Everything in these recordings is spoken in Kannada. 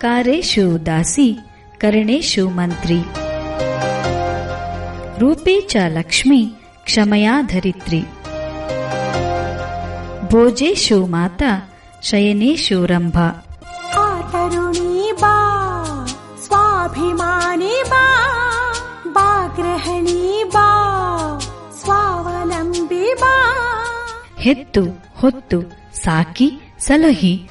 ಕಾರೇಶು ದಾಸಿ ಕರಣೇಶು ಮಂತ್ರಿ. ರೂಪೇ ಚ ಲಕ್ಷ್ಮಿ ಕ್ಷಮಯಾ ಧರಿತ್ರಿ. ಭೋಜೇಶು ಮಾತಾ ಶಯನೇಶು ರಂಭಾ. ಸ್ವಾಭಿಮಾನಿ ಬಾ ಬಾ ಗೃಹಿಣಿ ಬಾ ಸ್ವಾವಲಂಬಿ ಬಾ. ಹೆತ್ತು ಹೊತ್ತು ಸಾಕಿ ಸಲಹಿ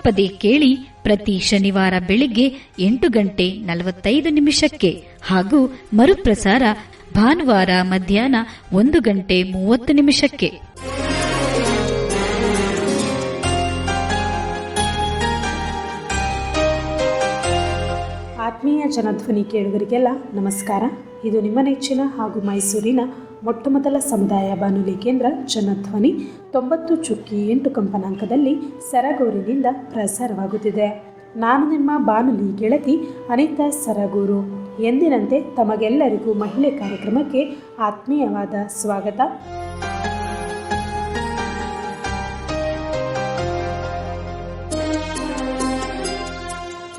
ತಪ್ಪದೆ ಕೇಳಿ ಪ್ರತಿ ಶನಿವಾರ ಬೆಳಿಗ್ಗೆ ಎಂಟು ಗಂಟೆ ನಲವತ್ತೈದು ನಿಮಿಷಕ್ಕೆ ಹಾಗೂ ಮರುಪ್ರಸಾರ ಭಾನುವಾರ ಮಧ್ಯಾಹ್ನ ಒಂದು ಗಂಟೆ ಮೂವತ್ತು ನಿಮಿಷಕ್ಕೆ. ಆತ್ಮೀಯ ಜನಧ್ವನಿ ಕೇಳುಗರಿಗೆಲ್ಲ ನಮಸ್ಕಾರ. ಇದು ನಿಮ್ಮ ನೆಚ್ಚಿನ ಹಾಗೂ ಮೈಸೂರಿನ ಮೊಟ್ಟಮೊದಲ ಸಮುದಾಯ ಬಾನುಲಿ ಕೇಂದ್ರ ಜನಧ್ವನಿ ತೊಂಬತ್ತು ಚುಕ್ಕಿ ಎಂಟು ಕಂಪನಾಂಕದಲ್ಲಿ ಸರಗೂರಿನಿಂದ ಪ್ರಸಾರವಾಗುತ್ತಿದೆ. ನಾನು ನಿಮ್ಮ ಬಾನುಲಿ ಗೆಳತಿ ಅನಿತಾ ಸರಗೂರು. ಎಂದಿನಂತೆ ತಮಗೆಲ್ಲರಿಗೂ ಮಹಿಳೆ ಕಾರ್ಯಕ್ರಮಕ್ಕೆ ಆತ್ಮೀಯವಾದ ಸ್ವಾಗತ.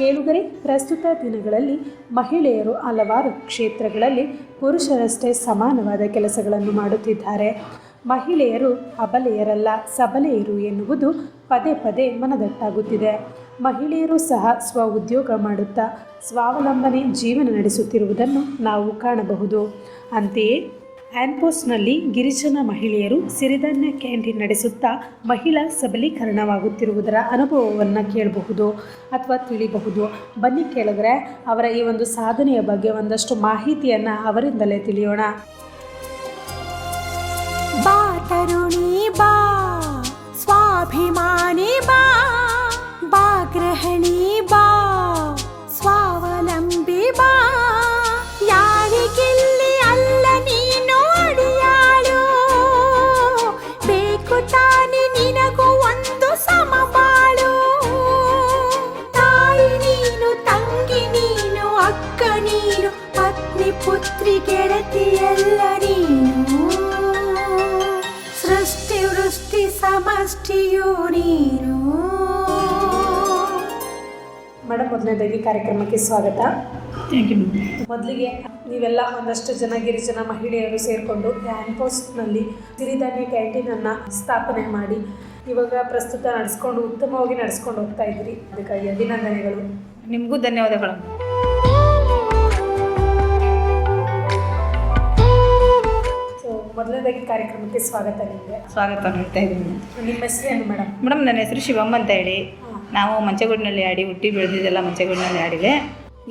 ಕೇಳುಗರೆ, ಪ್ರಸ್ತುತ ದಿನಗಳಲ್ಲಿ ಮಹಿಳೆಯರು ಹಲವಾರು ಕ್ಷೇತ್ರಗಳಲ್ಲಿ ಪುರುಷರಷ್ಟೇ ಸಮಾನವಾದ ಕೆಲಸಗಳನ್ನು ಮಾಡುತ್ತಿದ್ದಾರೆ. ಮಹಿಳೆಯರು ಅಬಲೆಯರಲ್ಲ, ಸಬಲೆಯರು ಎನ್ನುವುದು ಪದೇ ಪದೇ ಮನದಟ್ಟಾಗುತ್ತಿದೆ. ಮಹಿಳೆಯರು ಸಹ ಸ್ವ ಉದ್ಯೋಗ ಮಾಡುತ್ತಾ, ಸ್ವಾವಲಂಬನೆ ಜೀವನ ನಡೆಸುತ್ತಿರುವುದನ್ನು ನಾವು ಕಾಣಬಹುದು. ಅಂತೆಯೇ ಆ್ಯನ್ಪೋಸ್ನಲ್ಲಿ ಗಿರಿಜನ ಮಹಿಳೆಯರು ಸಿರಿಧಾನ್ಯ ಕ್ಯಾಂಟೀನ್ ನಡೆಸುತ್ತಾ ಮಹಿಳಾ ಸಬಲೀಕರಣವಾಗುತ್ತಿರುವುದರ ಅನುಭವವನ್ನು ಕೇಳಬಹುದು ಅಥವಾ ತಿಳಿಬಹುದು. ಬನ್ನಿ ಕೇಳಿದ್ರೆ ಅವರ ಈ ಒಂದು ಸಾಧನೆಯ ಬಗ್ಗೆ ಒಂದಷ್ಟು ಮಾಹಿತಿಯನ್ನು ಅವರಿಂದಲೇ ತಿಳಿಯೋಣ. ಬಾ ಬಾ, ಸ್ವಾಭಿಮಾನಿ ಬಾ ಬಾ ಗೃಹಿಣಿ ಬಾ. ಮೊದಲನೇದಾಗಿ ಕಾರ್ಯಕ್ರಮಕ್ಕೆ ಸ್ವಾಗತ. ಮೊದಲಿಗೆ ನೀವೆಲ್ಲ ಒಂದಷ್ಟು ಜನ ಗಿರಿಜನ ಮಹಿಳೆಯರು ಸೇರಿಕೊಂಡು ಆ್ಯನ್ಪೋಸ್ಟ್ನಲ್ಲಿ ಸಿರಿಧಾನ್ಯ ಕ್ಯಾಂಟೀನನ್ನು ಸ್ಥಾಪನೆ ಮಾಡಿ ಇವಾಗ ಪ್ರಸ್ತುತ ನಡೆಸ್ಕೊಂಡು ಉತ್ತಮವಾಗಿ ನಡೆಸ್ಕೊಂಡು ಹೋಗ್ತಾ ಇದ್ರಿ ಅದಕ್ಕಾಗಿ ಅಭಿನಂದನೆಗಳು. ನಿಮಗೂ ಧನ್ಯವಾದಗಳು. ಸೊ ಮೊದಲನೇದಾಗಿ ಕಾರ್ಯಕ್ರಮಕ್ಕೆ ಸ್ವಾಗತ ನಿಮಗೆ. ಸ್ವಾಗತ ಮಾಡ್ತಾ ಇದ್ದೀನಿ. ನಿಮ್ಮ ಹೆಸರೇನು ಮೇಡಮ್ ಮೇಡಮ್ ನನ್ನ ಹೆಸರು ಶಿವಮ್ಮ ಅಂತ ಹೇಳಿ. ನಾವು ಮಂಚಗೂಡಿನಲ್ಲಿ ಆಡಿ ಹುಟ್ಟಿ ಬೆಳೆದಿದ್ದೆಲ್ಲ ಮಂಚಗೂಡಿನಲ್ಲಿ ಆಡಿದೆ.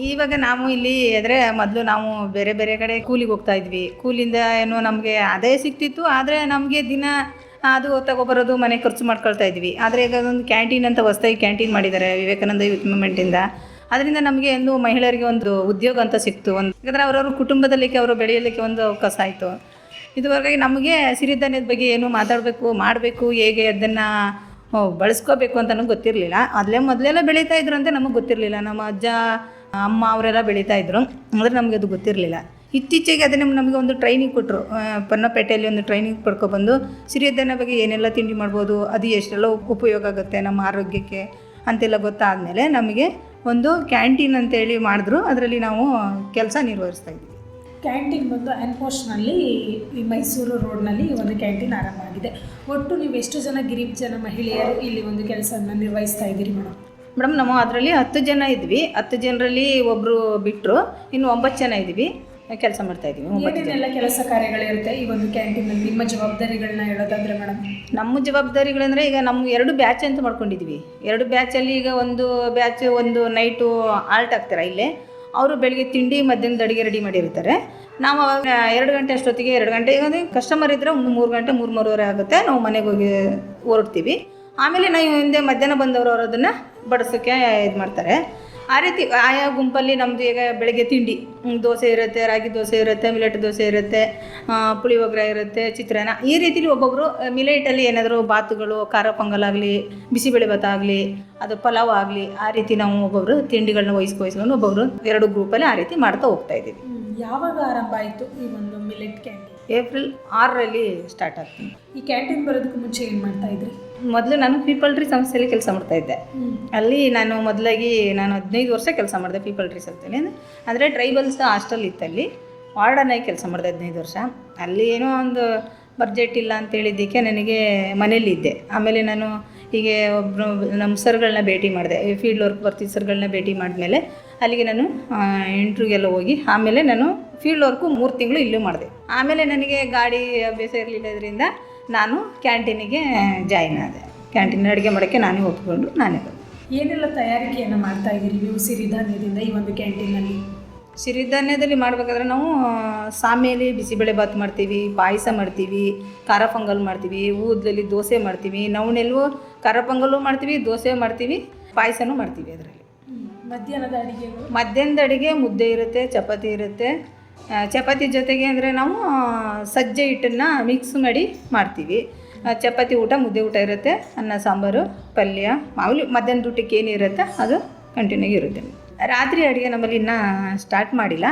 ಇವಾಗ ನಾವು ಇಲ್ಲಿ ಆದರೆ ಮೊದಲು ನಾವು ಬೇರೆ ಬೇರೆ ಕಡೆ ಕೂಲಿಗೆ ಹೋಗ್ತಾ ಇದ್ವಿ. ಕೂಲಿಂದ ಏನು ನಮಗೆ ಅದೇ ಸಿಗ್ತಿತ್ತು, ಆದರೆ ನಮಗೆ ದಿನ ಅದು ತಗೊಬರೋದು ಮನೆ ಖರ್ಚು ಮಾಡ್ಕೊಳ್ತಾ ಇದ್ವಿ. ಆದರೆ ಈಗ ಒಂದು ಕ್ಯಾಂಟೀನ್ ಅಂತ ಹೊಸ್ತಾಗಿ ಕ್ಯಾಂಟೀನ್ ಮಾಡಿದ್ದಾರೆ ವಿವೇಕಾನಂದ ಯೂತ್ ಮೂಮೆಂಟಿಂದ ಅದರಿಂದ ನಮಗೆ ಒಂದು ಮಹಿಳೆಯರಿಗೆ ಒಂದು ಉದ್ಯೋಗ ಅಂತ ಸಿಕ್ತು. ಒಂದು ಯಾಕಂದರೆ ಅವರವ್ರ ಕುಟುಂಬದಲ್ಲಿಕ್ಕೆ ಅವರು ಬೆಳೆಯಲಿಕ್ಕೆ ಒಂದು ಅವಕಾಶ ಆಯಿತು. ಇದುವರೆಗೆ ನಮಗೆ ಸಿರಿಧಾನ್ಯದ ಬಗ್ಗೆ ಏನು ಮಾತಾಡಬೇಕು, ಮಾಡಬೇಕು, ಹೇಗೆ ಅದನ್ನು ಬಳಸ್ಕೋಬೇಕು ಅಂತಲೂ ಗೊತ್ತಿರಲಿಲ್ಲ. ಅಲ್ಲೇ ಮೊದಲೆಲ್ಲ ಬೆಳೀತಾ ಇದ್ರು ಅಂತ ನಮಗೆ ಗೊತ್ತಿರಲಿಲ್ಲ. ನಮ್ಮ ಅಜ್ಜ, ಅಮ್ಮ ಅವರೆಲ್ಲ ಬೆಳೀತಾ ಇದ್ರು. ಅಂದರೆ ನಮಗೆ ಅದು ಗೊತ್ತಿರಲಿಲ್ಲ. ಇತ್ತೀಚೆಗೆ ಅದನ್ನು ನಮಗೆ ಒಂದು ಟ್ರೈನಿಂಗ್ ಕೊಟ್ಟರು ಪನ್ನಪೇಟೆಯಲ್ಲಿ ಒಂದು ಟ್ರೈನಿಂಗ್ ಪಡ್ಕೊಬಂದು ಸಿರಿಯದ್ದನ ಬಗ್ಗೆ ಏನೆಲ್ಲ ತಿಂಡಿ ಮಾಡ್ಬೋದು, ಅದು ಎಷ್ಟೆಲ್ಲ ಉಪ್- ಉಪಯೋಗ ಆಗುತ್ತೆ, ನಮ್ಮ ಆರೋಗ್ಯಕ್ಕೆ ಅಂತೆಲ್ಲ ಗೊತ್ತಾದಮೇಲೆ ನಮಗೆ ಒಂದು ಕ್ಯಾಂಟೀನ್ ಅಂತೇಳಿ ಮಾಡಿದ್ರು. ಅದರಲ್ಲಿ ನಾವು ಕೆಲಸ ನಿರ್ವಹಿಸ್ತಾ ಇದ್ವಿ. ಕ್ಯಾಂಟೀನ್ ಬಂದು ಆ್ಯನ್ಪೋಸ್ಟ್ನಲ್ಲಿ ಈ ಮೈಸೂರು ರೋಡ್ನಲ್ಲಿ ಒಂದು ಕ್ಯಾಂಟೀನ್ ಆರಂಭ ಆಗಿದೆ. ಒಟ್ಟು ನೀವು ಎಷ್ಟು ಜನ ಗಿರಿಜನ ಮಹಿಳೆಯರು ಇಲ್ಲಿ ಒಂದು ಕೆಲಸವನ್ನು ನಿರ್ವಹಿಸ್ತಾ ಇದ್ದೀರಿ ಮೇಡಮ್? ಮೇಡಮ್ ನಾವು ಅದರಲ್ಲಿ ಹತ್ತು ಜನ ಇದ್ವಿ. ಹತ್ತು ಜನರಲ್ಲಿ ಒಬ್ಬರು ಬಿಟ್ಟರು ಇನ್ನು ಒಂಬತ್ತು ಜನ ಇದ್ವಿ ಕೆಲಸ ಮಾಡ್ತಾ ಇದ್ದೀವಿ ಒಂಬತ್ತು ಜನ ಏನೇನೆಲ್ಲ ಕೆಲಸ ಕಾರ್ಯಗಳಿರುತ್ತೆ ಈ ಒಂದು ಕ್ಯಾಂಟೀನಲ್ಲಿ ನಿಮ್ಮ ಜವಾಬ್ದಾರಿಗಳನ್ನ ಹೇಳೋದಾದ್ರೆ ಮೇಡಮ್. ನಮ್ಮ ಜವಾಬ್ದಾರಿಗಳಂದರೆ ಈಗ ನಮ್ಮ ಎರಡು ಬ್ಯಾಚ್ ಅಂತ ಮಾಡ್ಕೊಂಡಿದ್ವಿ ಎರಡು ಬ್ಯಾಚಲ್ಲಿ ಈಗ ಒಂದು ಬ್ಯಾಚ್ ಒಂದು ನೈಟು ಆಲ್ಟ್ ಆಗ್ತಾರೆ ಇಲ್ಲೇ? ಅವರು ಬೆಳಿಗ್ಗೆ ತಿಂಡಿ, ಮಧ್ಯಾಹ್ನದ ಅಡುಗೆ ರೆಡಿ ಮಾಡಿರ್ತಾರೆ. ನಾವು ಅವಾಗ ಎರಡು ಗಂಟೆ ಅಷ್ಟೊತ್ತಿಗೆ ಎರಡು ಗಂಟೆ, ಈಗ ಕಸ್ಟಮರ್ ಇದ್ದರೆ ಒಂದು ಮೂರು ಗಂಟೆ, ಮೂರು, ಮೂರುವರೆ ಆಗುತ್ತೆ. ನಾವು ಮನೆಗೆ ಹೋಗಿ ಹೊರಡ್ತೀವಿ. ಆಮೇಲೆ ನಾವು ಹಿಂದೆ ಮಧ್ಯಾಹ್ನ ಬಂದವರು ಅದನ್ನು ಬಡಿಸೋಕ್ಕೆ ಇದು ಮಾಡ್ತಾರೆ. ಆ ರೀತಿ, ಆಯಾ ಗುಂಪಲ್ಲಿ ನಮ್ಮದು ಈಗ ಬೆಳಗ್ಗೆ ತಿಂಡಿ ದೋಸೆ ಇರುತ್ತೆ, ರಾಗಿ ದೋಸೆ ಇರುತ್ತೆ, ಮಿಲೆಟ್ ದೋಸೆ ಇರುತ್ತೆ ಪುಳಿಯೋಗರೆ ಇರುತ್ತೆ, ಚಿತ್ರಾನ್ನ. ಈ ರೀತಿಲಿ ಒಬ್ಬೊಬ್ಬರು ಮಿಲೆಟಲ್ಲಿ ಏನಾದರೂ ಬಾತುಗಳು, ಖಾರ ಬಿಸಿಬೇಳೆ ಭತ್ತ ಆಗಲಿ, ಅದು ಪಲಾವ್ ಆಗಲಿ, ಆ ರೀತಿ ನಾವು ಒಬ್ಬೊಬ್ಬರು ತಿಂಡಿಗಳನ್ನ ವಹಿಸ್ಕೊ, ವಹಿಸ್ಕೊಂಡು ಒಬ್ಬೊಬ್ಬರು ಎರಡು ಗ್ರೂಪಲ್ಲಿ ಆ ರೀತಿ ಮಾಡ್ತಾ ಹೋಗ್ತಾ ಇದ್ದೀವಿ. ಯಾವಾಗ ಆರಂಭ ಆಯಿತು ಈ ಒಂದು ಮಿಲೆಟ್ ಕ್ಯಾಂಟೀನ್? ಏಪ್ರಿಲ್ ಆರರಲ್ಲಿ ಸ್ಟಾರ್ಟ್ ಆಗ್ತೀನಿ. ಈ ಕ್ಯಾಂಟೀನ್ ಬರೋದಕ್ಕೆ ಮುಂಚೆ ಏನು ಮಾಡ್ತಾ ಇದ್ರಿ? ಮೊದಲು ನಾನು ಪೀಪಲ್ ಟ್ರೀ ಸಂಸ್ಥೆಯಲ್ಲಿ ಕೆಲಸ ಮಾಡ್ತಾ ಇದ್ದೆ. ಅಲ್ಲಿ ನಾನು ಮೊದಲಾಗಿ ನಾನು ಹದಿನೈದು ವರ್ಷ ಕೆಲಸ ಮಾಡಿದೆ ಪೀಪಲ್ ಟ್ರೀ ಸಂಸ್ಥೆಯಲ್ಲಿ ಅಂದರೆ ಟ್ರೈಬಲ್ಸ್ ಹಾಸ್ಟೆಲ್ ಇತ್ತಲ್ಲಿ. ವಾರ್ಡನಾಗಿ ಕೆಲಸ ಮಾಡಿದೆ ಹದಿನೈದು ವರ್ಷ. ಅಲ್ಲಿ ಏನೋ ಒಂದು ಬಜೆಟ್ ಇಲ್ಲ ಅಂತ ಹೇಳಿದ್ದಕ್ಕೆ ನನಗೆ ಮನೇಲಿದ್ದೆ ಆಮೇಲೆ ನಾನು ಹೀಗೆ ಒಬ್ಬರು ನಮ್ಮ ಸರ್ಗಳನ್ನ ಭೇಟಿ ಮಾಡಿದೆ. ಫೀಲ್ಡ್ ವರ್ಕ್ ಬರ್ತಿದ್ದ ಸರ್ಗಳನ್ನ ಭೇಟಿ ಮಾಡಿದ್ಮೇಲೆ ಅಲ್ಲಿಗೆ ನಾನು ಇಂಟ್ರ್ಯೂಗೆಲ್ಲ ಹೋಗಿ ಆಮೇಲೆ ನಾನು ಫೀಲ್ಡ್ ವರ್ಕು ಮೂರು ತಿಂಗಳು ಇಲ್ಲೂ ಮಾಡಿದೆ. ಆಮೇಲೆ ನನಗೆ ಗಾಡಿ ಅಭ್ಯಾಸ ಇರಲಿಲ್ಲದ್ರಿಂದ ನಾನು ಕ್ಯಾಂಟೀನಿಗೆ ಜಾಯಿನ್ ಆದೆ. ಕ್ಯಾಂಟೀನ್ ಅಡುಗೆ ಮಾಡೋಕ್ಕೆ ನಾನೇ ಒಪ್ಕೊಂಡು ನಾನೇ ಬಂದೆ. ಏನೆಲ್ಲ ತಯಾರಿಕೆಯನ್ನು ಮಾಡ್ತಾ ಇದ್ದೀರಿ ನೀವು ಸಿರಿಧಾನ್ಯದಿಂದ ಈ ಒಂದು ಕ್ಯಾಂಟೀನಲ್ಲಿ ಸಿರಿಧಾನ್ಯದಲ್ಲಿ ಮಾಡಬೇಕಾದ್ರೆ ನಾವು ಸಾಮೇಲಿ ಬಿಸಿಬೇಳೆ ಭಾತ್ ಮಾಡ್ತೀವಿ ಪಾಯಸ ಮಾಡ್ತೀವಿ ಖಾರ ಪೊಂಗಲ್ ಮಾಡ್ತೀವಿ ಊದಲಲ್ಲಿ ದೋಸೆ ಮಾಡ್ತೀವಿ ನವಣೆಲ್ಲೂ ಖಾರ ಪೊಂಗಲ್ಲು ಮಾಡ್ತೀವಿ ದೋಸೆ ಮಾಡ್ತೀವಿ ಪಾಯಸನೂ ಮಾಡ್ತೀವಿ ಅದರಲ್ಲಿ. ಮಧ್ಯಾಹ್ನದ ಅಡಿಗೆಗಳು ಮಧ್ಯಾಹ್ನದ ಅಡುಗೆ ಮುದ್ದೆ ಇರುತ್ತೆ ಚಪಾತಿ ಇರುತ್ತೆ. ಚಪಾತಿ ಜೊತೆಗೆ ಅಂದರೆ ನಾವು ಸಜ್ಜೆ ಹಿಟ್ಟನ್ನು ಮಿಕ್ಸ್ ಮಾಡಿ ಮಾಡ್ತೀವಿ. ಚಪಾತಿ ಊಟ ಮುದ್ದೆ ಊಟ ಇರುತ್ತೆ ಅನ್ನ ಸಾಂಬಾರು ಪಲ್ಯ ಮಾಮೂಲಿ ಮಧ್ಯಾಹ್ನದ ಊಟಕ್ಕೆ ಏನಿರುತ್ತೆ ಅದು ಕಂಟಿನ್ಯೂ ಇರುತ್ತೆ. ರಾತ್ರಿ ಅಡುಗೆ ನಮ್ಮಲ್ಲಿ ಇನ್ನೂ ಸ್ಟಾರ್ಟ್ ಮಾಡಿಲ್ಲ.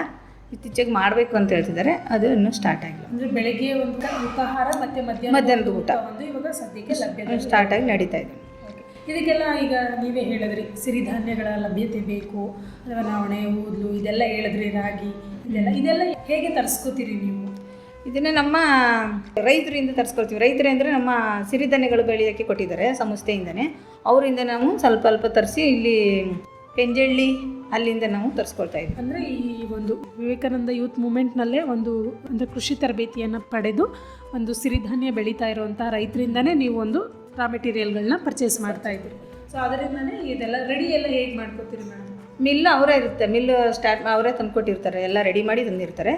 ಇತ್ತೀಚೆಗೆ ಮಾಡಬೇಕು ಅಂತ ಹೇಳ್ತಿದ್ದಾರೆ ಅದು ಇನ್ನೂ ಸ್ಟಾರ್ಟ್ ಆಗಿಲ್ಲ. ಅಂದರೆ ಬೆಳಗ್ಗೆ ಒಂದು ಉಪಹಾರ ಮತ್ತು ಮಧ್ಯಾಹ್ನ ಮಧ್ಯಾಹ್ನದ ಊಟ. ಒಂದು ಇವಾಗ ಸದ್ಯಕ್ಕೆ ಲಭ್ಯತೆ ಸ್ಟಾರ್ಟ್ ಆಗಿ ನಡೀತಾ ಇದೆ. ಇದಕ್ಕೆಲ್ಲ ಈಗ ನೀವೇ ಹೇಳಿದ್ರಿ ಸಿರಿಧಾನ್ಯಗಳ ಲಭ್ಯತೆ ಬೇಕು ಅಥವಾ ನವಣೆ ಊದ್ಲು ಇದೆಲ್ಲ ಹೇಳಿದ್ರಿ ರಾಗಿ ಇದೆಲ್ಲ ಇದೆಲ್ಲ ಹೇಗೆ ತರಿಸ್ಕೋತೀರಿ ನೀವು? ಇದನ್ನು ನಮ್ಮ ರೈತರಿಂದ ತರಿಸ್ಕೊಳ್ತೀವಿ. ರೈತರೇ ಅಂದರೆ ನಮ್ಮ ಸಿರಿಧಾನ್ಯಗಳು ಬೆಳೆಯೋಕ್ಕೆ ಕೊಟ್ಟಿದ್ದಾರೆ ಸಂಸ್ಥೆಯಿಂದನೇ. ಅವರಿಂದ ನಾವು ಸ್ವಲ್ಪ ಅಲ್ಪ ತರಿಸಿ ಇಲ್ಲಿ ಪೆಂಜಳ್ಳಿ ಅಲ್ಲಿಂದ ನಾವು ತರಿಸ್ಕೊಳ್ತಾ ಇದ್ವಿ ಅಂದರೆ ಈ ಒಂದು ವಿವೇಕಾನಂದ ಯೂತ್ ಮೂಮೆಂಟ್ನಲ್ಲೇ ಒಂದು ಅಂದರೆ ಕೃಷಿ ತರಬೇತಿಯನ್ನು ಪಡೆದು ಒಂದು ಸಿರಿಧಾನ್ಯ ಬೆಳೀತಾ ಇರುವಂಥ ರೈತರಿಂದನೇ ನೀವು ಒಂದು ರಾ ಮೆಟೀರಿಯಲ್ಗಳನ್ನ ಪರ್ಚೇಸ್ ಮಾಡ್ತಾ ಇದ್ದೀರಿ. ಸೊ ಅದರಿಂದನೇ ಇದೆಲ್ಲ ರೆಡಿ ಎಲ್ಲ ಹೇಗೆ ಮಾಡ್ಕೋತೀರಿ ಮೇಡಮ್ ಮಿಲ್ ಅವರೇ ಇರುತ್ತೆ. ಮಿಲ್ ಸ್ಟಾರ್ಟ್ ಅವರೇ ತಂದುಕೊಟ್ಟಿರ್ತಾರೆ. ಎಲ್ಲ ರೆಡಿ ಮಾಡಿ ತಂದಿರ್ತಾರೆ.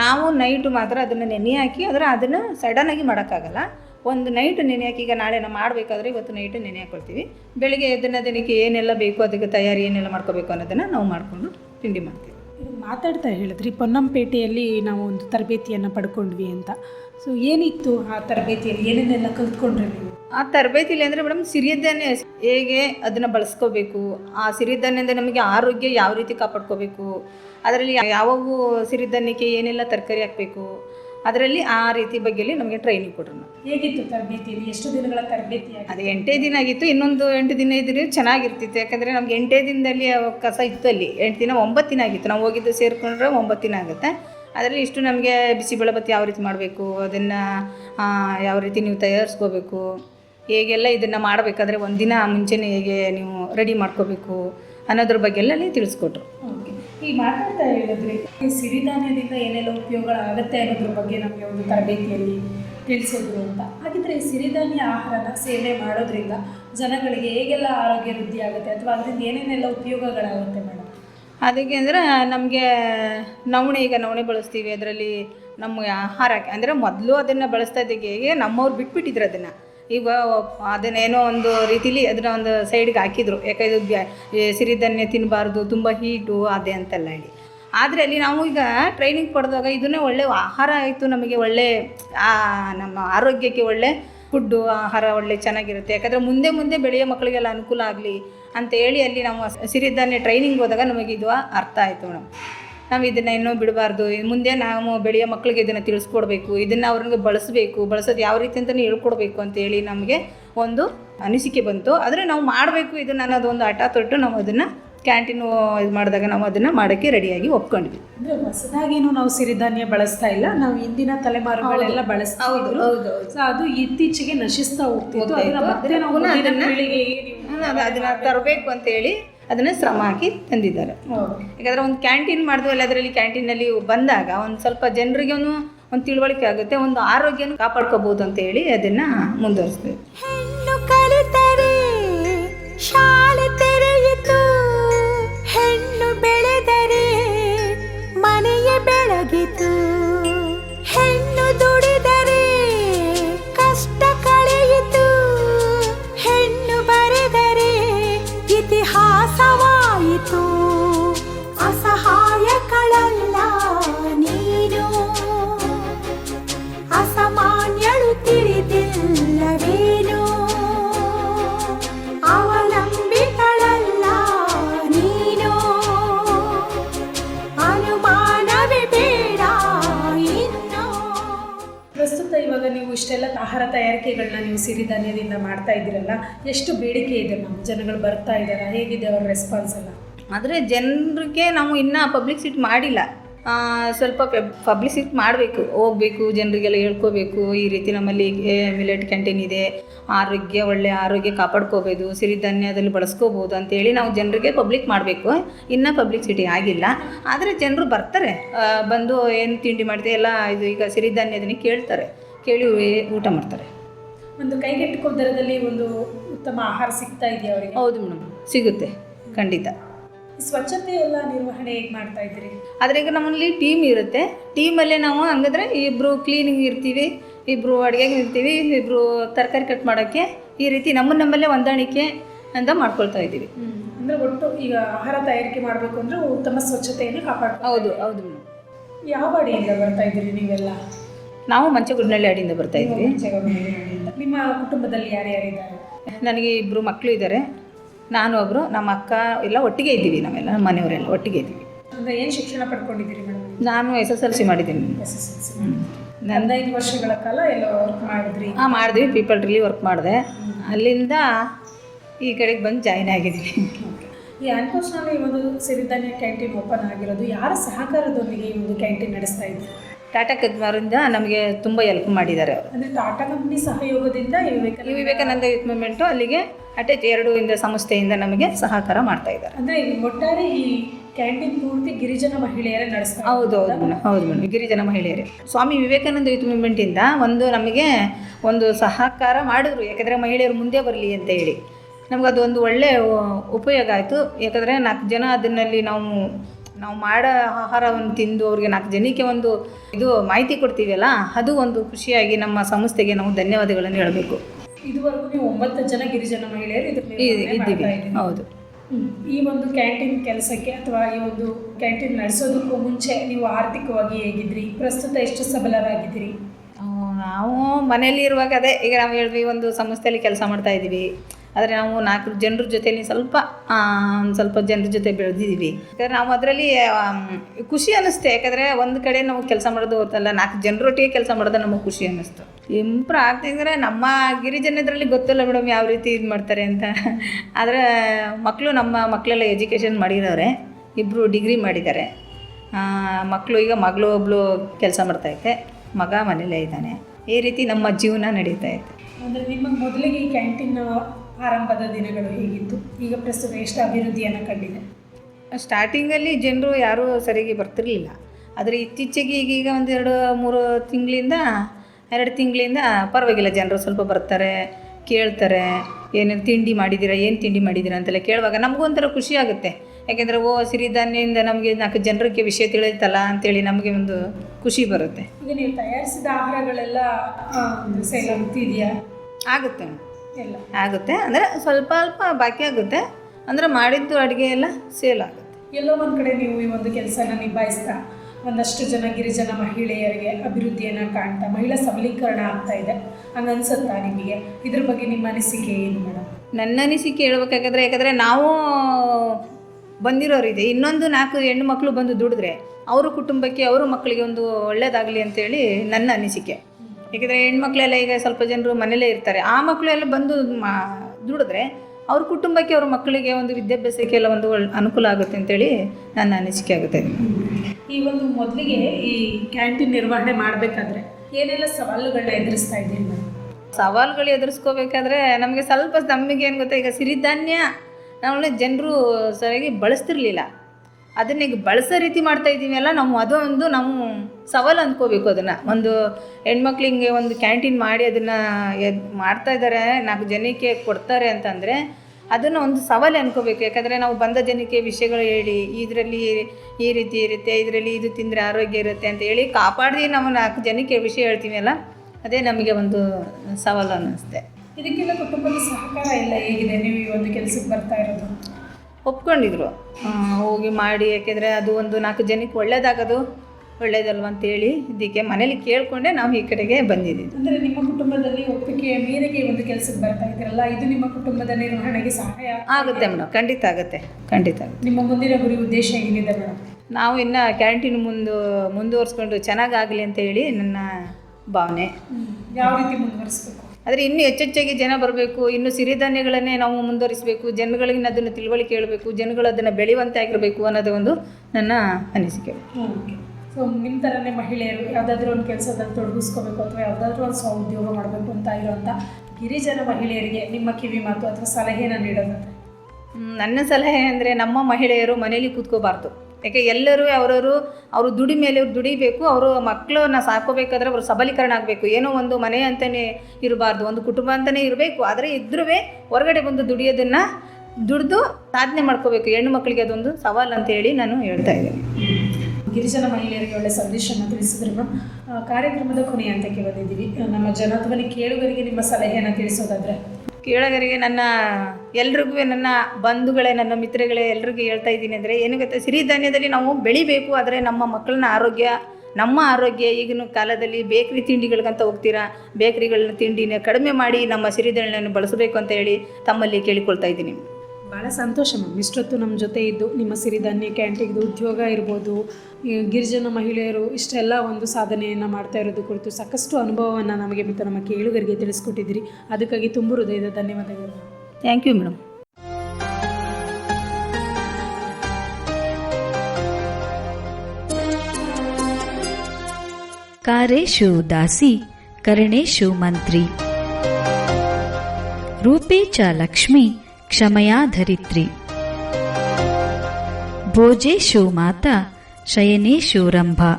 ನಾವು ನೈಟು ಮಾತ್ರ ಅದನ್ನು ನೆನೆ ಹಾಕಿ ಆದರೆ ಅದನ್ನು ಸಡನ್ನಾಗಿ ಮಾಡೋಕ್ಕಾಗಲ್ಲ. ಒಂದು ನೈಟ್ ನೆನೆ ಹಾಕಿ, ಈಗ ನಾಳೆ ನಾವು ಮಾಡಬೇಕಾದ್ರೆ ಇವತ್ತು ನೈಟು ನೆನೆ ಹಾಕೊಳ್ತೀವಿ. ಬೆಳಿಗ್ಗೆ ಎದ್ದನ್ನ ದಿನಕ್ಕೆ ಏನೆಲ್ಲ ಬೇಕು, ಅದಕ್ಕೆ ತಯಾರಿ ಏನೆಲ್ಲ ಮಾಡ್ಕೋಬೇಕು ಅನ್ನೋದನ್ನು ನಾವು ಮಾಡಿಕೊಂಡು ತಿಂಡಿ ಮಾಡ್ತೀವಿ. ಮಾತಾಡ್ತಾ ಹೇಳಿದ್ರಿ ಪೊನ್ನಂಪೇಟೆಯಲ್ಲಿ ನಾವು ಒಂದು ತರಬೇತಿಯನ್ನು ಪಡ್ಕೊಂಡ್ವಿ ಅಂತ. ಸೊ ಏನಿತ್ತು ಆ ತರಬೇತಿಯಲ್ಲಿ? ಏನೇನೆಲ್ಲ ಕಲ್ತ್ಕೊಂಡ್ರಿ ನೀವು? ಆ ತರಬೇತಿಲಿ ಅಂದರೆ ಮೇಡಮ್ ಸಿರಿಧಾನ್ಯ ಹೇಗೆ ಅದನ್ನು ಬಳಸ್ಕೋಬೇಕು? ಆ ಸಿರಿಧಾನ್ಯದಿಂದ ನಮಗೆ ಆರೋಗ್ಯ ಯಾವ ರೀತಿ ಕಾಪಾಡ್ಕೋಬೇಕು? ಅದರಲ್ಲಿ ಯಾವವು ಸಿರಿಧಾನ್ಯಕ್ಕೆ ಏನೆಲ್ಲ ತರಕಾರಿ ಹಾಕಬೇಕು? ಅದರಲ್ಲಿ ಆ ರೀತಿ ಬಗ್ಗೆಯಲ್ಲಿ ನಮಗೆ ಟ್ರೈನಿಂಗ್ ಕೊಡ್ರು ಹೇಗಿತ್ತು ತರಬೇತಿ ಎಷ್ಟು ದಿನಗಳ ತರಬೇತಿ ಅದು ಎಂಟೇ ದಿನ ಆಗಿತ್ತು ಇನ್ನೊಂದು ಎಂಟು ದಿನ ಇದ್ರೆ ಚೆನ್ನಾಗಿರ್ತಿತ್ತು. ಯಾಕಂದರೆ ನಮ್ಗೆ ಎಂಟೇ ದಿನದಲ್ಲಿ ಕಸ ಇತ್ತು ಅಲ್ಲಿ. ಎಂಟು ದಿನ ಒಂಬತ್ತು ದಿನ ಆಗಿತ್ತು. ನಾವು ಹೋಗಿದ್ದು ಸೇರಿಕೊಂಡ್ರೆ ಒಂಬತ್ತು ದಿನ ಆಗುತ್ತೆ. ಅದರಲ್ಲಿ ಇಷ್ಟು ನಮಗೆ ಬಿಸಿಬೇಳೆಬತ್ತಿ ಯಾವ ರೀತಿ ಮಾಡಬೇಕು ಅದನ್ನು ಯಾವ ರೀತಿ ನೀವು ತಯಾರಿಸ್ಕೋಬೇಕು ಹೇಗೆಲ್ಲ ಇದನ್ನು ಮಾಡಬೇಕಾದ್ರೆ ಒಂದಿನ ಮುಂಚೆನೇ ಹೇಗೆ ನೀವು ರೆಡಿ ಮಾಡ್ಕೋಬೇಕು ಅನ್ನೋದ್ರ ಬಗ್ಗೆ ಎಲ್ಲ ಅಲ್ಲಿ ತಿಳಿಸ್ಕೊಟ್ರು. ಈಗ ಮಾತಾಡ್ತಾ ಹೇಳಿದ್ರಿ ಈ ಸಿರಿಧಾನ್ಯದಿಂದ ಏನೆಲ್ಲ ಉಪಯೋಗಗಳಾಗುತ್ತೆ ಅನ್ನೋದ್ರ ಬಗ್ಗೆ ನಮಗೆ ಒಂದು ತರಬೇತಿಯಲ್ಲಿ ತಿಳಿಸಿದ್ರು ಅಂತ. ಹಾಗಿದ್ರೆ ಈ ಸಿರಿಧಾನ್ಯ ಆಹಾರನ ಸೇವೆ ಮಾಡೋದ್ರಿಂದ ಜನಗಳಿಗೆ ಹೇಗೆಲ್ಲ ಆರೋಗ್ಯ ವೃದ್ಧಿ ಆಗುತ್ತೆ ಅಥವಾ ಅದರಿಂದ ಏನೇನೆಲ್ಲ ಉಪಯೋಗಗಳಾಗುತ್ತೆ ಮೇಡಮ್? ಅದಕ್ಕೆ ಅಂದರೆ ನಮಗೆ ನವಣೆ ಈಗ ನವಣೆ ಬಳಸ್ತೀವಿ, ಅದರಲ್ಲಿ ನಮ್ಮ ಆಹಾರಕ್ಕೆ ಅಂದರೆ ಮೊದಲು ಅದನ್ನು ಬಳಸ್ತಾ ಇದ್ದಕ್ಕೆ ಹೇಗೆ ನಮ್ಮವ್ರು ಬಿಟ್ಬಿಟ್ಟಿದ್ರು ಅದನ್ನು. ಈಗ ಅದನ್ನೇನೋ ಒಂದು ರೀತಿಲಿ ಅದನ್ನ ಒಂದು ಸೈಡ್ಗೆ ಹಾಕಿದ್ರು. ಯಾಕಂದ್ರೆ ಇದು ಸಿರಿಧಾನ್ಯ ತಿನ್ನಬಾರ್ದು ತುಂಬ ಹೀಟು ಅದೇ ಅಂತೆಲ್ಲ ಹೇಳಿ. ಆದರೆ ಅಲ್ಲಿ ನಾವು ಈಗ ಟ್ರೈನಿಂಗ್ ಪಡೆದಾಗ ಇದನ್ನೇ ಒಳ್ಳೆ ಆಹಾರ ಆಯಿತು ನಮಗೆ, ಒಳ್ಳೆ ನಮ್ಮ ಆರೋಗ್ಯಕ್ಕೆ ಒಳ್ಳೆ ಫುಡ್ಡು ಆಹಾರ ಒಳ್ಳೆ ಚೆನ್ನಾಗಿರುತ್ತೆ. ಯಾಕಂದರೆ ಮುಂದೆ ಮುಂದೆ ಬೆಳೆಯೋ ಮಕ್ಕಳಿಗೆಲ್ಲ ಅನುಕೂಲ ಆಗಲಿ ಅಂತ ಹೇಳಿ ಅಲ್ಲಿ ನಾವು ಸಿರಿಧಾನ್ಯ ಟ್ರೈನಿಂಗ್ ಹೋದಾಗ ನಮಗೆ ಇದು ಅರ್ಥ ಆಯಿತು ಮೇಡಮ್. ನಾವು ಇದನ್ನು ಇನ್ನೂ ಬಿಡಬಾರ್ದು. ಮುಂದೆ ನಾವು ಬೆಳೆಯೋ ಮಕ್ಕಳಿಗೆ ಇದನ್ನು ತಿಳಿಸ್ಕೊಡ್ಬೇಕು. ಇದನ್ನು ಅವ್ರಿಗೆ ಬಳಸಬೇಕು. ಬಳಸೋದು ಯಾವ ರೀತಿ ಅಂತಲೇ ಹೇಳ್ಕೊಡ್ಬೇಕು ಅಂತೇಳಿ ನಮಗೆ ಒಂದು ಅನಿಸಿಕೆ ಬಂತು. ಆದರೆ ನಾವು ಮಾಡಬೇಕು ಇದನ್ನು ಅನ್ನೋದು ಒಂದು ಹಠ ತೊಟ್ಟು ನಾವು ಅದನ್ನು ಕ್ಯಾಂಟೀನು ಇದು ಮಾಡಿದಾಗ ನಾವು ಅದನ್ನು ಮಾಡೋಕ್ಕೆ ರೆಡಿಯಾಗಿ ಒಪ್ಕೊಂಡ್ವಿ ಅಂದ್ರೆ ಹೊಸದಾಗೇನು ನಾವು ಸಿರಿಧಾನ್ಯ ಬಳಸ್ತಾ ಇಲ್ಲ. ನಾವು ಇಂದಿನ ತಲೆಮಾರುಗಳೆಲ್ಲ ಬಳಸ್ತಾ ಹೌದು, ಹೌದು. ಸೊ ಅದು ಇತ್ತೀಚೆಗೆ ನಶಿಸ್ತಾ ಹೋಗ್ತಿತ್ತು. ಅದನ್ನು ತರಬೇಕು ಅಂತೇಳಿ ಅದನ್ನು ಶ್ರಮ ಹಾಕಿ ತಂದಿದ್ದಾರೆ. ಯಾಕಂದರೆ ಒಂದು ಕ್ಯಾಂಟೀನ್ ಮಾಡಿದ್ವಲ್ಲ ಅದರಲ್ಲಿ ಕ್ಯಾಂಟೀನಲ್ಲಿ ಬಂದಾಗ ಒಂದು ಸ್ವಲ್ಪ ಜನರಿಗೆ ಒಂದು ತಿಳುವಳಿಕೆ ಆಗುತ್ತೆ ಒಂದು ಆರೋಗ್ಯನೂ ಕಾಪಾಡ್ಕೋಬಹುದು ಅಂತ ಹೇಳಿ ಅದನ್ನು ಕಲಿತರೆ ಶಾಲೆ ತೆರೆಯಿತು. ಹೆಣ್ಣು ಬೆಳೆದರೆ ಮನೆಯ ಬೆಳಗಿತು. ನೀವು ಸಿರಿಧಾನ್ಯದಿಂದ ಮಾಡ್ತಾ ಇದ್ದೀರಲ್ಲ, ಎಷ್ಟು ಬೇಡಿಕೆ ಇದೆ ನಮ್ಮ ಜನಗಳು ಬರ್ತಾ ಇದ್ದಾರೆ, ಹೇಗಿದೆ ಅವ್ರ ರೆಸ್ಪಾನ್ಸ್ ಎಲ್ಲ? ಆದರೆ ಜನರಿಗೆ ನಾವು ಇನ್ನೂ ಪಬ್ಲಿಸಿಟಿ ಮಾಡಿಲ್ಲ. ಸ್ವಲ್ಪ ಪಬ್ಲಿಸಿಟಿ ಮಾಡಬೇಕು, ಹೋಗ್ಬೇಕು, ಜನರಿಗೆಲ್ಲ ಹೇಳ್ಕೋಬೇಕು, ಈ ರೀತಿ ನಮ್ಮಲ್ಲಿ ಮಿಲೆಟ್ ಕ್ಯಾಂಟೀನ್ ಇದೆ, ಆರೋಗ್ಯ, ಒಳ್ಳೆ ಆರೋಗ್ಯ ಕಾಪಾಡ್ಕೋಬೋದು ಸಿರಿಧಾನ್ಯದಲ್ಲಿ ಬಳಸ್ಕೋಬೋದು ಅಂತೇಳಿ ನಾವು ಜನರಿಗೆ ಪಬ್ಲಿಕ್ ಮಾಡಬೇಕು. ಇನ್ನೂ ಪಬ್ಲಿಸಿಟಿ ಆಗಿಲ್ಲ. ಆದರೆ ಜನರು ಬರ್ತಾರೆ. ಬಂದು ಏನು ತಿಂಡಿ ಮಾಡ್ತೀವಿ ಎಲ್ಲ ಇದು ಈಗ ಸಿರಿಧಾನ್ಯದನ್ನ ಕೇಳ್ತಾರೆ. ಕೇಳಿ ಊಟ ಮಾಡ್ತಾರೆ. ಒಂದು ಕೈಗೆಟುಕೋ ದರದಲ್ಲಿ ಒಂದು ಉತ್ತಮ ಆಹಾರ ಸಿಗ್ತಾ ಇದೆಯಾ ಅವರಿಗೆ? ಹೌದು ಮೇಡಮ್ ಸಿಗುತ್ತೆ ಖಂಡಿತ. ಸ್ವಚ್ಛತೆ ಎಲ್ಲ ನಿರ್ವಹಣೆ ಹೇಗೆ ಮಾಡ್ತಾ ಇದ್ದೀರಿ? ಆದರೆ ಈಗ ನಮ್ಮಲ್ಲಿ ಟೀಮ್ ಇರುತ್ತೆ. ಟೀಮಲ್ಲೇ ನಾವು ಹಂಗಂದ್ರೆ ಇಬ್ಬರು ಕ್ಲೀನಿಂಗ್ ಇರ್ತೀವಿ ಇಬ್ಬರು ಅಡುಗೆಗೆ ಇರ್ತೀವಿ ಇಬ್ಬರು ತರಕಾರಿ ಕಟ್ ಮಾಡೋಕ್ಕೆ ಈ ರೀತಿ ನಮ್ಮ ನಮ್ಮಲ್ಲೇ ಹೊಂದಾಣಿಕೆ ಅಂತ ಮಾಡ್ಕೊಳ್ತಾ ಇದ್ದೀವಿ. ಅಂದರೆ ಒಟ್ಟು ಈಗ ಆಹಾರ ತಯಾರಿಕೆ ಮಾಡಬೇಕು ಅಂದರೆ ಉತ್ತಮ ಸ್ವಚ್ಛತೆಯನ್ನು ಕಾಪಾಡ ಹೌದು ಹೌದು ಮೇಡಮ್. ಯಾವ ಅಡಿಯಿಂದ ಬರ್ತಾ ಇದ್ದೀರಿ ನೀವೆಲ್ಲ? ನಾವು ಮಂಚಗುಡ್ನಳ್ಳಿ ಅಡಿಯಿಂದ ಬರ್ತಾ ಜಗತ್ತಿನಿಂದ. ನಿಮ್ಮ ಕುಟುಂಬದಲ್ಲಿ ಯಾರ್ಯಾರಿದ್ದಾರೆ? ನನಗೆ ಇಬ್ಬರು ಮಕ್ಕಳು ಇದ್ದಾರೆ. ನಾನು ಒಬ್ಬರು ನಮ್ಮ ಅಕ್ಕ ಎಲ್ಲ ಒಟ್ಟಿಗೆ ಇದ್ದೀವಿ ನಾವೆಲ್ಲ ನಮ್ಮ ಮನೆಯವರೆಲ್ಲ ಒಟ್ಟಿಗೆ ಇದ್ದೀವಿ. ಅಂದರೆ ಏನು ಶಿಕ್ಷಣ ಪಡ್ಕೊಂಡಿದ್ದೀರಿ ಮೇಡಮ್? ನಾನು ಎಸ್ ಎಸ್ ಎಲ್ ಸಿ ಮಾಡಿದ್ದೀನಿ. ಎಸ್ ಎಸ್ ಎಲ್ ಸಿ ಹದಿನೈದು ವರ್ಷಗಳ ಕಾಲ ಎಲ್ಲ ವರ್ಕ್ ಮಾಡಿದ್ರಿ? ಹಾಂ ಮಾಡಿದ್ವಿ ಪೀಪಲ್ ರಿಲಿ ವರ್ಕ್ ಮಾಡಿದೆ. ಅಲ್ಲಿಂದ ಈ ಕಡೆಗೆ ಬಂದು ಜಾಯಿನ್ ಆಗಿದ್ದೀನಿ. ಈ ಅನ್ಕೋಸ್ನಲ್ಲಿ ಒಂದು ಸಿರಿಧಾನ್ಯ ಕ್ಯಾಂಟೀನ್ ಓಪನ್ ಆಗಿರೋದು ಯಾರ ಸಹಕಾರದೊಂದಿಗೆ ಈ ಒಂದು ಕ್ಯಾಂಟೀನ್ ನಡೆಸ್ತಾ ಇದ್ದೀರಿ ಟಾಟಾ ಕದ್ಮಾರಿಂದ ನಮಗೆ ತುಂಬ ಹೆಲ್ಪ್ ಮಾಡಿದ್ದಾರೆ ಅವರು. ಅಂದ್ರೆ ಟಾಟಾ ಕಂಪ್ನಿ ಸಹಯೋಗದಿಂದ ಈ ವಿವೇಕಾನಂದ ಯೂತ್ ಮೂವ್ಮೆಂಟು ಅಲ್ಲಿಗೆ ಅಟ್ಯಾಚ್ ಎರಡು ಇಂದ ಸಂಸ್ಥೆಯಿಂದ ನಮಗೆ ಸಹಕಾರ ಮಾಡ್ತಾ ಇದ್ದಾರೆ. ಅಂದರೆ ಒಟ್ಟಾರೆ ಈ ಕ್ಯಾಂಟೀನ್ ಪೂರ್ತಿ ಗಿರಿಜನ ಮಹಿಳೆಯರೇ ನಡೆಸ್ತಾರೆ. ಹೌದು ಹೌದು ಮೇಡಮ್ ಹೌದು ಮೇಡಮ್ ಗಿರಿಜನ ಮಹಿಳೆಯರೇ. ಸ್ವಾಮಿ ವಿವೇಕಾನಂದ ಯೂತ್ ಮೂವ್ಮೆಂಟಿಂದ ಒಂದು ನಮಗೆ ಒಂದು ಸಹಕಾರ ಮಾಡಿದ್ರು. ಯಾಕಂದರೆ ಮಹಿಳೆಯರು ಮುಂದೆ ಬರಲಿ ಅಂತ ಹೇಳಿ. ನಮ್ಗೆ ಅದು ಒಂದು ಒಳ್ಳೆ ಉಪಯೋಗ ಆಯಿತು. ಯಾಕಂದರೆ ನಾಲ್ಕು ಜನ ಅದನ್ನಲ್ಲಿ ನಾವು ನಾವು ಮಾಡೋ ಆಹಾರವನ್ನು ತಿಂದು ಅವ್ರಿಗೆ ನಾಲ್ಕು ಜನಕ್ಕೆ ಒಂದು ಇದು ಮಾಹಿತಿ ಕೊಡ್ತೀವಲ್ಲ ಅದು ಒಂದು ಖುಷಿಯಾಗಿ ನಮ್ಮ ಸಂಸ್ಥೆಗೆ ನಾವು ಧನ್ಯವಾದಗಳನ್ನು ಹೇಳಬೇಕು. ಇದುವರೆಗೂ ನೀವು ಒಂಬತ್ತು ಜನ ಗಿರಿಜನ ಮಹಿಳೆಯರು ಇದ್ದೀವಿ. ಹೌದು. ಈ ಒಂದು ಕ್ಯಾಂಟೀನ್ ಕೆಲಸಕ್ಕೆ ಅಥವಾ ಈ ಒಂದು ಕ್ಯಾಂಟೀನ್ ನಡೆಸೋದಕ್ಕೂ ಮುಂಚೆ ನೀವು ಆರ್ಥಿಕವಾಗಿ ಹೇಗಿದ್ರಿ ಪ್ರಸ್ತುತ ಎಷ್ಟು ಸಬಲರಾಗಿದ್ದೀರಿ? ನಾವು ಮನೆಯಲ್ಲಿ ಇರುವಾಗ ಅದೇ ಈಗ ನಾವು ಹೇಳಿದ್ವಿ ಒಂದು ಸಂಸ್ಥೆಯಲ್ಲಿ ಕೆಲಸ ಮಾಡ್ತಾ ಇದ್ದೀವಿ. ಆದರೆ ನಾವು ನಾಲ್ಕು ಜನರ ಜೊತೆಲಿ ಸ್ವಲ್ಪ ಒಂದು ಸ್ವಲ್ಪ ಜನರ ಜೊತೆ ಬೆಳೆದಿದ್ದೀವಿ ಯಾಕಂದರೆ ನಾವು ಅದರಲ್ಲಿ ಖುಷಿ ಅನ್ನಿಸ್ತು. ಯಾಕಂದರೆ ಒಂದು ಕಡೆ ನಾವು ಕೆಲಸ ಮಾಡೋದು ಗೊತ್ತಲ್ಲ, ನಾಲ್ಕು ಜನರೊಟ್ಟಿಗೆ ಕೆಲಸ ಮಾಡೋದು ನಮಗೆ ಖುಷಿ ಅನ್ನಿಸ್ತು. ಇಂಪ್ರೂವ್ ಆಗ್ತಿದ್ರೆ ನಮ್ಮ ಗಿರಿಜನದ್ರಲ್ಲಿ ಗೊತ್ತಿಲ್ಲ ಮೇಡಮ್ ಯಾವ ರೀತಿ ಇದು ಮಾಡ್ತಾರೆ ಅಂತ. ಆದರೆ ಮಕ್ಕಳು ನಮ್ಮ ಮಕ್ಕಳೆಲ್ಲ ಎಜುಕೇಷನ್ ಮಾಡಿರೋರೆ ಇಬ್ಬರು ಡಿಗ್ರಿ ಮಾಡಿದ್ದಾರೆ. ಮಕ್ಕಳು ಈಗ ಮಗಳು ಒಬ್ಬಳು ಕೆಲಸ ಮಾಡ್ತೈತೆ ಮಗ ಮನೇಲೇ ಇದ್ದಾನೆ. ಈ ರೀತಿ ನಮ್ಮ ಜೀವನ ನಡೀತಾ ಇದೆ ಅಂದರೆ ನಿಮ್ಮ ಮೊದಲಿಗೆ ಈ ಕ್ಯಾಂಟೀನ್ ಆರಂಭದ ದಿನಗಳು ಹೇಗಿತ್ತು. ಈಗ ಪ್ರಸ್ತುತ ಎಷ್ಟು ಅಭಿವೃದ್ಧಿಯನ್ನು ಕಂಡಿದೆ? ಸ್ಟಾರ್ಟಿಂಗಲ್ಲಿ ಜನರು ಯಾರೂ ಸರಿಯಾಗಿ ಬರ್ತಿರಲಿಲ್ಲ. ಆದರೆ ಇತ್ತೀಚೆಗೆ ಈಗೀಗ ಒಂದೆರಡು ಮೂರು ತಿಂಗಳಿಂದ ಎರಡು ತಿಂಗಳಿಂದ ಪರವಾಗಿಲ್ಲ. ಜನರು ಸ್ವಲ್ಪ ಬರ್ತಾರೆ ಕೇಳ್ತಾರೆ ಏನೇನು ತಿಂಡಿ ಮಾಡಿದ್ದೀರಾ ಏನು ತಿಂಡಿ ಮಾಡಿದ್ದೀರಾ ಅಂತೆಲ್ಲ ಕೇಳುವಾಗ ನಮಗೂ ಒಂಥರ ಖುಷಿ ಆಗುತ್ತೆ. ಯಾಕೆಂದರೆ ಓ ಸಿರಿಧಾನ್ಯದಿಂದ ನಮಗೆ ನಾಲ್ಕು ಜನರಿಗೆ ವಿಷಯ ತಿಳಿಯುತ್ತಲ್ಲ ಅಂತೇಳಿ ನಮಗೆ ಒಂದು ಖುಷಿ ಬರುತ್ತೆ. ಈಗ ನೀವು ತಯಾರಿಸಿದ ಆಹಾರಗಳೆಲ್ಲ ಸೇಲ್ ಆಗುತ್ತೆ ಆಗುತ್ತೆ. ಅಂದರೆ ಸ್ವಲ್ಪ ಅಲ್ಪ ಬಾಕಿ ಆಗುತ್ತೆ. ಅಂದರೆ ಮಾಡಿದ್ದು ಅಡುಗೆ ಎಲ್ಲ ಸೇಲ್ ಆಗುತ್ತೆ. ಎಲ್ಲೋ ಒಂದು ಕಡೆ ನೀವು ಈ ಒಂದು ಕೆಲಸನ ನಿಭಾಯಿಸ್ತಾ ಒಂದಷ್ಟು ಜನ ಗಿರಿಜನ ಮಹಿಳೆಯರಿಗೆ ಅಭಿವೃದ್ಧಿಯನ್ನು ಕಾಣ್ತಾ ಮಹಿಳಾ ಸಬಲೀಕರಣ ಆಗ್ತಾ ಇದೆ ಹಂಗನ್ಸುತ್ತಾ ನಿಮಗೆ? ಇದ್ರ ಬಗ್ಗೆ ನಿಮ್ಮ ಅನಿಸಿಕೆ ಏನು ಮೇಡಮ್ ನನ್ನ ಅನಿಸಿಕೆ ಹೇಳ್ಬೇಕಾದ್ರೆ ಯಾಕಂದರೆ ನಾವು ಬಂದಿರೋರಿದೆ. ಇನ್ನೊಂದು ನಾಲ್ಕು ಹೆಣ್ಣು ಮಕ್ಕಳು ಬಂದು ದುಡಿದ್ರೆ ಅವರ ಕುಟುಂಬಕ್ಕೆ ಅವರ ಮಕ್ಕಳಿಗೆ ಒಂದು ಒಳ್ಳೇದಾಗಲಿ ಅಂತೇಳಿ ನನ್ನ ಅನಿಸಿಕೆ. ಯಾಕಂದರೆ ಹೆಣ್ಮಕ್ಳೆಲ್ಲ ಈಗ ಸ್ವಲ್ಪ ಜನರು ಮನೇಲೇ ಇರ್ತಾರೆ. ಆ ಮಕ್ಕಳು ಎಲ್ಲ ಬಂದು ಮಾ ದುಡಿದ್ರೆ ಅವ್ರ ಕುಟುಂಬಕ್ಕೆ ಅವ್ರ ಮಕ್ಕಳಿಗೆ ಒಂದು ವಿದ್ಯಾಭ್ಯಾಸಕ್ಕೆ ಎಲ್ಲ ಒಂದು ಒಳ್ಳೆ ಅನುಕೂಲ ಆಗುತ್ತೆ ಅಂತೇಳಿ ನನ್ನ ಅನಿಸಿಕೆ ಆಗುತ್ತೆ. ಈ ಒಂದು ಮೊದಲಿಗೆ ಈ ಕ್ಯಾಂಟೀನ್ ನಿರ್ವಹಣೆ ಮಾಡಬೇಕಾದ್ರೆ ಏನೆಲ್ಲ ಸವಾಲುಗಳನ್ನ ಎದುರಿಸ್ತಾ ಇದ್ದೀನಿ ಸವಾಲುಗಳು ಎದುರಿಸ್ಕೋಬೇಕಾದ್ರೆ ನಮಗೆ ಸ್ವಲ್ಪ ನಮಗೆ ಏನು ಗೊತ್ತಾ ಈಗ ಸಿರಿಧಾನ್ಯ ನಾವು ಜನರು ಸರಿಯಾಗಿ ಬಳಸ್ತಿರ್ಲಿಲ್ಲ. ಅದನ್ನ ಈಗ ಬಳಸೋ ರೀತಿ ಮಾಡ್ತಾ ಇದ್ದೀವಲ್ಲ ನಾವು ಅದೊಂದು ನಾವು ಸವಾಲು ಅಂದ್ಕೋಬೇಕು ಅದನ್ನು. ಒಂದು ಹೆಣ್ಮಕ್ಳಿಗೆ ಒಂದು ಕ್ಯಾಂಟೀನ್ ಮಾಡಿ ಅದನ್ನು ಮಾಡ್ತಾ ಇದ್ದಾರೆ ನಾಲ್ಕು ಜನಕ್ಕೆ ಕೊಡ್ತಾರೆ ಅಂತಂದರೆ ಅದನ್ನು ಒಂದು ಸವಾಲು ಅನ್ಕೋಬೇಕು. ಯಾಕಂದರೆ ನಾವು ಬಂದ ಜನಕ್ಕೆ ವಿಷಯಗಳು ಹೇಳಿ, ಇದರಲ್ಲಿ ಈ ರೀತಿ ಇರುತ್ತೆ, ಇದರಲ್ಲಿ ಇದು ತಿಂದರೆ ಆರೋಗ್ಯ ಇರುತ್ತೆ ಅಂತ ಹೇಳಿ ಕಾಪಾಡಿ ನಾವು ನಾಲ್ಕು ಜನಕ್ಕೆ ವಿಷಯ ಹೇಳ್ತೀವಲ್ಲ ಅದೇ ನಮಗೆ ಒಂದು ಸವಾಲು ಅನ್ನಿಸುತ್ತೆ ಇದಕ್ಕೆಲ್ಲ ಕುಟುಂಬದ ಸಹಕಾರ ಇಲ್ಲ ಹೇಗಿದೆ? ನೀವು ಈ ಒಂದು ಕೆಲಸಕ್ಕೆ ಬರ್ತಾ ಇರೋದು? ಒಪ್ಕೊಂಡಿದ್ರು. ಹೋಗಿ ಮಾಡಿ ಯಾಕೆಂದರೆ ಅದು ಒಂದು ನಾಲ್ಕು ಜನಕ್ಕೆ ಒಳ್ಳೇದಾಗೋದು ಒಳ್ಳೇದಲ್ವ ಅಂತೇಳಿ ಇದಕ್ಕೆ ಮನೇಲಿ ಕೇಳಿಕೊಂಡೆ ನಾವು ಈ ಕಡೆಗೆ ಬಂದಿದ್ದೀವಿ. ಅಂದರೆ ನಿಮ್ಮ ಕುಟುಂಬದಲ್ಲಿ ಒಪ್ಪಿಗೆ ಮೇರೆಗೆ ಒಂದು ಕೆಲಸಕ್ಕೆ ಬರ್ತಾ ಇದ್ದೀರಲ್ಲ ಇದು ನಿಮ್ಮ ಕುಟುಂಬದ ನಿರ್ವಹಣೆಗೆ ಸಹಾಯ ಆಗುತ್ತೆ ಮೇಡಮ್ ಖಂಡಿತ ಆಗುತ್ತೆ ಖಂಡಿತ ನಿಮ್ಮ ಮುಂದಿನ ಗುರಿ ಉದ್ದೇಶ ಏನಿದೆ ಮೇಡಮ್? ನಾವು ಇನ್ನು ಕ್ಯಾಂಟೀನ್ ಮುಂದು ಮುಂದುವರಿಸ್ಕೊಂಡು ಚೆನ್ನಾಗಾಗಲಿ ಅಂತ ಹೇಳಿ ನನ್ನ ಭಾವನೆ. ಯಾವ ರೀತಿ ಮುಂದುವರಿಸಬೇಕು? ಆದರೆ ಇನ್ನೂ ಹೆಚ್ಚೆಚ್ಚಾಗಿ ಜನ ಬರಬೇಕು ಇನ್ನು ಸಿರಿಧಾನ್ಯಗಳನ್ನೇ ನಾವು ಮುಂದುವರಿಸಬೇಕು ಜನಗಳಿಗೆ ಅದನ್ನು ತಿಳುವಳಿಕೆ ಹೇಳಬೇಕು ಜನಗಳು ಅದನ್ನು ಬೆಳೆಯುವಂತೆ ಆಗಿರಬೇಕು ಅನ್ನೋದು ಒಂದು ನನ್ನ ಅನಿಸಿಕೆ. ಓಕೆ. ಸೊ ನಿಮ್ಮ ಥರನೇ ಮಹಿಳೆಯರು ಯಾವುದಾದ್ರೂ ಒಂದು ಕೆಲಸದಲ್ಲಿ ತೊಡಗಿಸ್ಕೋಬೇಕು ಅಥವಾ ಯಾವುದಾದ್ರೂ ಒಂದು ಸ್ವ ಉದ್ಯೋಗ ಮಾಡಬೇಕು ಅಂತ ಇರೋಂಥ ಗಿರಿಜನ ಮಹಿಳೆಯರಿಗೆ ನಿಮ್ಮ ಕಿವಿ ಮಾತು ಅಥವಾ ಸಲಹೆಯನ್ನು ನೀಡೋದಂತ ನನ್ನ ಸಲಹೆ ಅಂದರೆ ನಮ್ಮ ಮಹಿಳೆಯರು ಮನೇಲಿ ಕೂತ್ಕೋಬಾರ್ದು. ಯಾಕೆ ಎಲ್ಲರೂ ಅವರವರು ಅವರು ದುಡಿ ಮೇಲೆ ಅವ್ರು ದುಡಿಬೇಕು ಅವರು ಮಕ್ಕಳನ್ನ ಸಾಕೋಬೇಕಾದ್ರೆ ಅವರು ಸಬಲೀಕರಣ ಆಗಬೇಕು. ಏನೋ ಒಂದು ಮನೆ ಅಂತಲೇ ಇರಬಾರ್ದು ಒಂದು ಕುಟುಂಬ ಅಂತಲೇ ಇರಬೇಕು. ಆದರೆ ಇದ್ರೂ ಹೊರಗಡೆ ಬಂದು ದುಡಿಯೋದನ್ನು ದುಡಿದು ಸಾಧನೆ ಮಾಡ್ಕೋಬೇಕು. ಹೆಣ್ಣು ಮಕ್ಕಳಿಗೆ ಅದೊಂದು ಸವಾಲು ಅಂತ ಹೇಳಿ ನಾನು ಹೇಳ್ತಾ ಇದ್ದೀನಿ. ಗಿರಿಜನ ಮಹಿಳೆಯರಿಗೆ ಒಳ್ಳೆ ಸಂದೇಶವನ್ನು ತಿಳಿಸಿದ್ರು ಕಾರ್ಯಕ್ರಮದ ಕೊನೆಯ ಹಂತಕ್ಕೆ ಬಂದಿದ್ದೀವಿ. ನಮ್ಮ ಜನಧ್ವನಿ ಕೇಳುಗರಿಗೆ ನಿಮ್ಮ ಸಲಹೆಯನ್ನು ತಿಳಿಸೋದಾದರೆ. ಕೇಳುಗರಿಗೆ ನನ್ನ ಎಲ್ರಿಗೂ ನನ್ನ ಬಂಧುಗಳೇ, ನನ್ನ ಮಿತ್ರಗಳೇ ಎಲ್ರಿಗೂ ಹೇಳ್ತಾ ಇದ್ದೀನಿ ಅಂದರೆ, ಏನು ಗೊತ್ತಾ? ಸಿರಿಧಾನ್ಯದಲ್ಲಿ ನಾವು ಬೆಳಿಬೇಕು, ಆದರೆ ನಮ್ಮ ಮಕ್ಕಳನ್ನ ಆರೋಗ್ಯ, ನಮ್ಮ ಆರೋಗ್ಯ ಈಗಿನ ಕಾಲದಲ್ಲಿ ಬೇಕ್ರಿ ತಿಂಡಿಗಳಿಗಂತ ಹೋಗ್ತೀರಾ? ಬೇಕ್ರಿಗಳನ್ನ ತಿಂಡಿನ ಕಡಿಮೆ ಮಾಡಿ ನಮ್ಮ ಸಿರಿಧಾನ್ಯವನ್ನು ಬಳಸಬೇಕು ಅಂತ ಹೇಳಿ ತಮ್ಮಲ್ಲಿ ಕೇಳಿಕೊಳ್ತಾ ಇದ್ದೀನಿ. ಭಾಳ ಸಂತೋಷ ಮ್ಯಾಮ್. ಇಷ್ಟೊತ್ತು ನಮ್ಮ ಜೊತೆ ಇದ್ದು, ನಿಮ್ಮ ಸಿರಿಧಾನ್ಯ ಕ್ಯಾಂಟೀನ್ದು ಉದ್ಯೋಗ ಇರ್ಬೋದು ಗಿರಿಜನ ಮಹಿಳೆಯರು ಇಷ್ಟೆಲ್ಲ ಒಂದು ಸಾಧನೆಯನ್ನು ಮಾಡ್ತಾ ಇರೋದು ಕುರಿತು ಸಾಕಷ್ಟು ಅನುಭವವನ್ನು ನಮಗೆ ಮತ್ತು ನಮ್ಮ ಕೇಳುಗರಿಗೆ ತಿಳಿಸ್ಕೊಟ್ಟಿದ್ದೀರಿ. ಅದಕ್ಕಾಗಿ ತುಂಬ ಹೃದಯದ ಧನ್ಯವಾದಗಳು. ಥ್ಯಾಂಕ್ ಯು ಮೇಡಮ್ ಕಾರೇಶು ದಾಸಿ ಕರಣೇಶು ಮಂತ್ರಿ ರೂಪೇ ಚ ಲಕ್ಷ್ಮಿ ಕ್ಷಮಯಾ ಧರಿತ್ರಿ ಭೋಜೇಶು ಮಾತಾ ಶಯನೇಶು ರಂಭಾ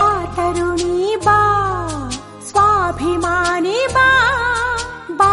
ಆ ತರುಣಿ ಬಾ ಸ್ವಾಭಿಮಾನಿ ಬಾ ಬಾ